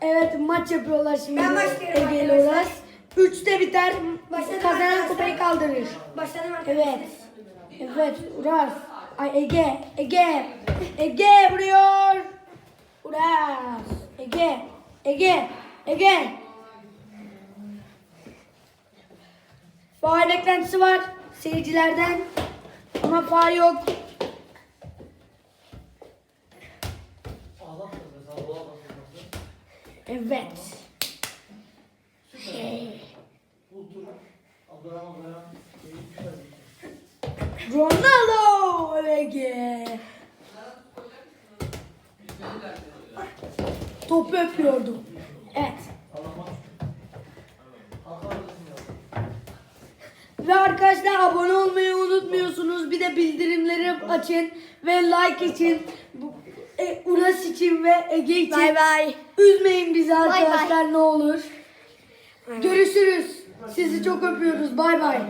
Evet maç yapıyorlar şimdi. Ben başlıyorum Ege ile arkadaşlar. Uras. Üçte biter. Başladım Kazanan arkadaşlar. kupayı kaldırır. Başladım arkadaşlar. Evet. Evet Uras. Ay Ege. Ege. Ege vuruyor. Uras. Ege. Ege. Ege. Faal beklentisi var seyircilerden. Ama faal yok. Evet. Şey. Ronaldo Ege. Topu öpüyordu. Evet. Ve arkadaşlar abone olmayı unutmuyorsunuz. Bir de bildirimleri açın. Ve like için. E, Uras için ve Ege için. Bay bay. Üzmeyin bizi arkadaşlar ne olur. Görüşürüz. Sizi çok öpüyoruz. Bay bay.